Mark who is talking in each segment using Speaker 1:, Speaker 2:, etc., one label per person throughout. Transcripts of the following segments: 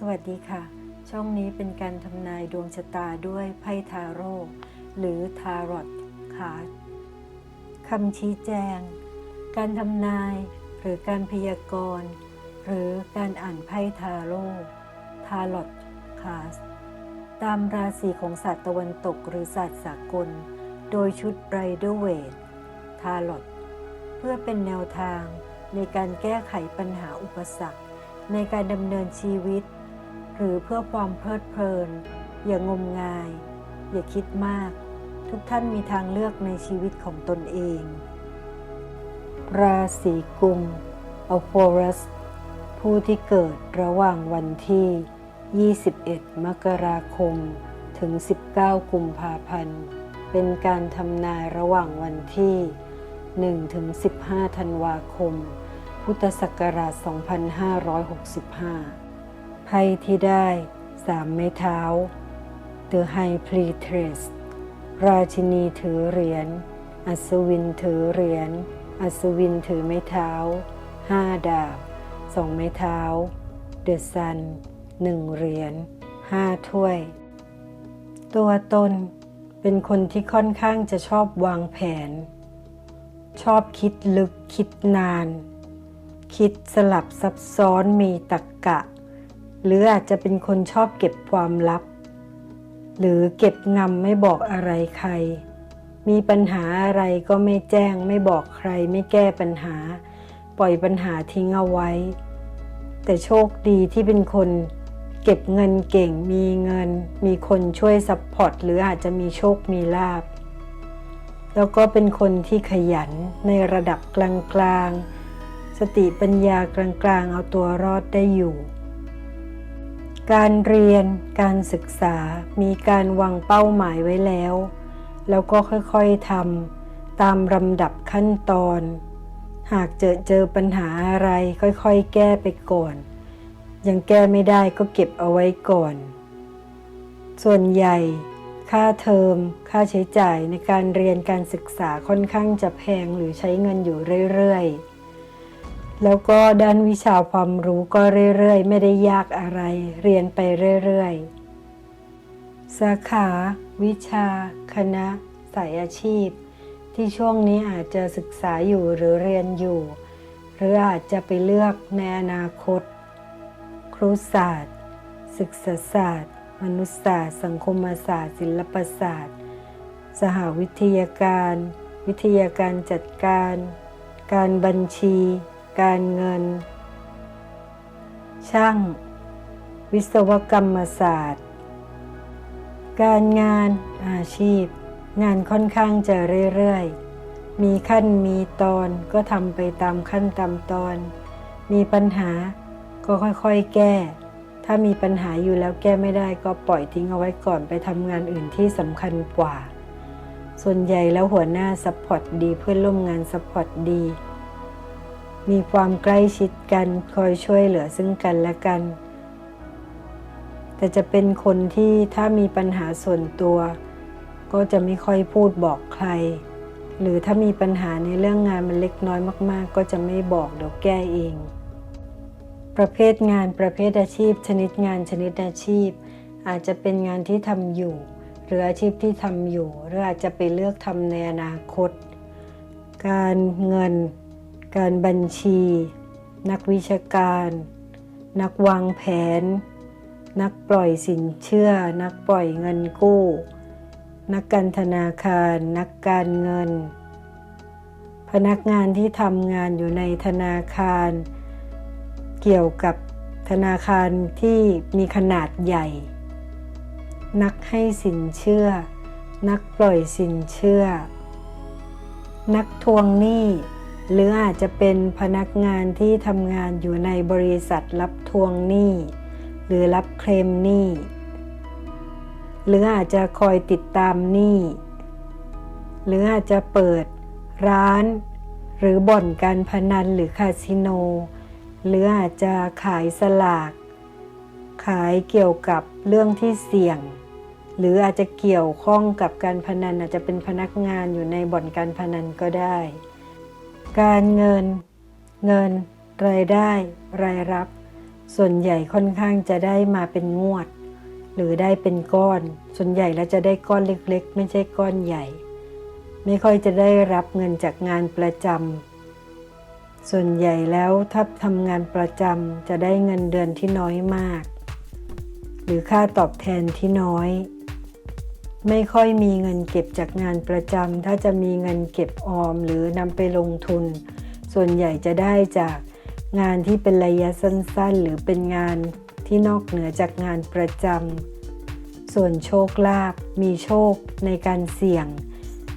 Speaker 1: สวัสดีค่ะ ช่องนี้เป็นการทำนายดวงชะตาด้วยไพ่ทาโร่หรือทารอตคาร์ดคำชี้แจง การทำนายหรือการพยากรณ์หรือการอ่านไพ่ทาโร่ทารอตคาร์ดตามราศีของศาสตร์ตะวันตกหรือศาสตร์สากล โดยชุดไรเดอร์เวททารอตเพื่อเป็นแนวทางในการแก้ไขปัญหาอุปสรรค ในการดำเนินชีวิต หรือเพื่อความเพลิดเพลิน อย่างมงาย อย่าคิดมาก ทุกท่านมีทางเลือกในชีวิตของตนเอง ราศีกุมอฟอรัสผู้ที่เกิดระหว่างวันที่ 21 มกราคม ถึง 19 กุมภาพันธ์ เป็นการทำนายระหว่างวันที่1ถึง15 ธันวาคม พุทธศักราช 2565 ไพ่ที่ได้สามไม้เท้า The High Priestess ราชินีถือเหรียญ อัศวินถือเหรียญ อัศวินถือไม้เท้าห้าดาบสองไม้เท้า The Sun หนึ่งเหรียญห้าถ้วย ตัวตนเป็นคนที่ค่อนข้างจะชอบวางแผน ชอบคิดลึกคิดนาน คิดสลับซับซ้อนมีตรรกกะ หรืออาจจะเป็นคนชอบเก็บความลับ หรือเก็บงำไม่บอกอะไรใคร มีปัญหาอะไรก็ไม่แจ้งไม่บอกใครไม่แก้ปัญหา ปล่อยปัญหาทิ้งเอาไว้ แต่โชคดีที่เป็นคนเก็บเงินเก่งมีเงิน มีคนช่วยซัพพอร์ตหรืออาจจะมีโชคมีลาบ แล้วก็เป็นคนที่ขยันในระดับกลางๆ สติปัญญากลางๆ เอาตัวรอดได้อยู่ การเรียนการศึกษามีการวางเป้าหมายไว้แล้ว แล้วก็ค่อยๆทำตามลำดับขั้นตอน หากเจอเจอปัญหาอะไรค่อยๆ แก้ไปก่อน ยังแก้ไม่ได้ก็เก็บเอาไว้ก่อน ส่วนใหญ่ ค่าเทอม ค่าใช้จ่ายในการเรียนการศึกษาค่อนข้างจะแพงหรือใช้เงินอยู่เรื่อยๆ แล้วก็ด้านวิชาความรู้ก็เรื่อยๆ ไม่ได้ยากอะไร เรียนไปเรื่อยๆ สาขา วิชา คณะ สายอาชีพ ที่ช่วงนี้อาจจะศึกษาอยู่หรือเรียนอยู่ หรืออาจจะไปเลือกในอนาคต ครุศาสตร์ ศึกษาศาสตร์ มนุษยศาสตร์ สังคมศาสตร์ ศิลปศาสตร์ สหวิทยาการ วิทยาการจัดการ การบัญชี การเงิน ช่าง วิศวกรรมศาสตร์ การงานอาชีพ งานค่อนข้างจะเรื่อยๆ มีขั้นมีตอนก็ทำไปตามขั้นตามตอน มีปัญหาก็ค่อยๆ แก้ ถ้ามีปัญหาอยู่แล้วแก้ไม่ได้ก็ปล่อยทิ้งเอาไว้ก่อนไปทำงานอื่นที่สำคัญกว่าส่วนใหญ่แล้วหัวหน้าซัพพอร์ตดีเพื่อนร่วมงานซัพพอร์ตดี มีความใกล้ชิดกันคอยช่วยเหลือซึ่งกันและกัน แต่จะเป็นคนที่ถ้ามีปัญหาส่วนตัว ก็จะไม่ค่อยพูดบอกใคร หรือถ้ามีปัญหาในเรื่องงานมันเล็กน้อยมาก ๆ ก็จะไม่บอกเดี๋ยวแก้เอง ประเภทงานประเภทอาชีพ ชนิดงานชนิดอาชีพ อาจจะเป็นงานที่ทำอยู่ หรืออาชีพที่ทำอยู่ หรืออาจจะไปเลือกทำในอนาคต การเงิน การบัญชี นักวิชาการ นักวางแผน นักปล่อยสินเชื่อ นักปล่อยเงินกู้ นักการธนาคาร นักการเงิน พนักงานที่ทำงานอยู่ในธนาคาร เกี่ยวกับธนาคารที่มีขนาดใหญ่ นักให้สินเชื่อ นักปล่อยสินเชื่อ นักทวงหนี้ หรืออาจจะเป็นพนักงานที่ทำงานอยู่ในบริษัทรับทวงหนี้ หรือรับเคลมหนี้ หรืออาจจะคอยติดตามหนี้หรืออาจจะเปิดร้าน หรือบ่อนการพนันหรือคาสิโน หรืออาจจะขายสลาก ขายเกี่ยวกับเรื่องที่เสี่ยง หรืออาจจะเกี่ยวข้องกับการพนันอาจจะเป็นพนักงานอยู่ในบ่อนการพนันก็ได้ การเงิน เงิน รายได้ รายรับ ส่วนใหญ่ค่อนข้างจะได้มาเป็นงวด หรือได้เป็นก้อน ส่วนใหญ่แล้วจะได้ก้อนเล็กๆ ไม่ใช่ก้อนใหญ่ ไม่ค่อยจะได้รับเงินจากงานประจำส่วนใหญ่แล้วถ้าทำงานประจำจะได้เงินเดือนที่น้อยมาก หรือค่าตอบแทนที่น้อย ไม่ค่อยมีเงินเก็บจากงานประจำถ้าจะมีเงินเก็บออมหรือนำไปลงทุน ส่วนใหญ่จะได้จากงานที่เป็นระยะสั้นๆ หรือเป็นงานที่นอกเหนือจากงานประจำส่วนโชคลาภมีโชคในการเสี่ยง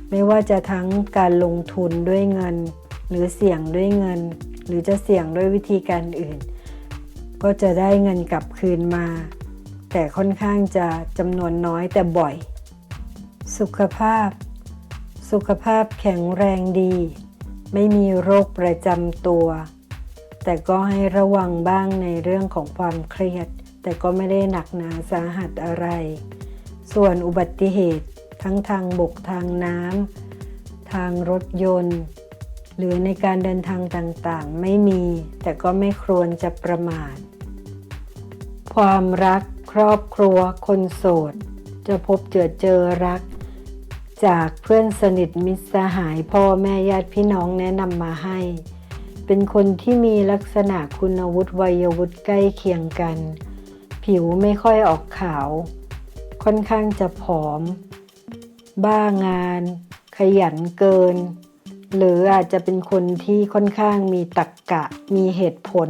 Speaker 1: ไม่ว่าจะทั้งการลงทุนด้วยเงิน หรือเสี่ยงด้วยเงิน หรือจะเสี่ยงด้วยวิธีการอื่น ก็จะได้เงินกลับคืนมา แต่ค่อนข้างจะจำนวนน้อยแต่บ่อย สุขภาพ สุขภาพแข็งแรงดี ไม่มีโรคประจำตัว แต่ก็ให้ระวังบ้างในเรื่องของความเครียด แต่ก็ไม่ได้หนักหนาสาหัสอะไร ส่วนอุบัติเหตุทั้งทางบกทางน้ำทางรถยนต์ หรือในการเดินทางต่างๆ ไม่มี แต่ก็ไม่ควรจะประมาท ความรักครอบครัวคนโสด จะพบเจอเจอรัก จากเพื่อนสนิทมิตรสหายพ่อแม่ญาติพี่น้องแนะนำมาให้ เป็นคนที่มีลักษณะคุณวุฒิวัยวุฒิใกล้เคียงกัน ผิวไม่ค่อยออกขาว ค่อนข้างจะผอม บ้างาน ขยันเกิน หรืออาจจะเป็นคนที่ค่อนข้างมีตรรกกะ มีเหตุผล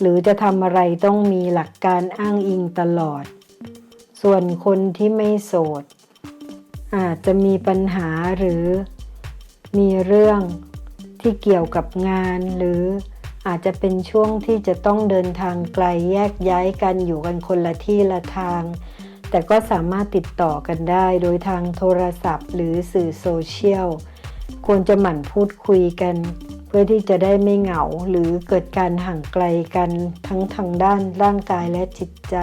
Speaker 1: หรือจะทำอะไรต้องมีหลักการอ้างอิงตลอด ส่วนคนที่ไม่โสด อาจจะมีปัญหาหรือมีเรื่องที่เกี่ยวกับงาน หรืออาจจะเป็นช่วงที่จะต้องเดินทางไกลแยกย้ายกันอยู่กันคนละที่ละทาง แต่ก็สามารถติดต่อกันได้โดยทางโทรศัพท์ หรือสื่อโซเชียลควรจะหมั่นพูดคุยกัน เพื่อที่จะได้ไม่เหงาหรือเกิดการห่างไกลกันทั้งทางด้านร่างกายและจิตใจ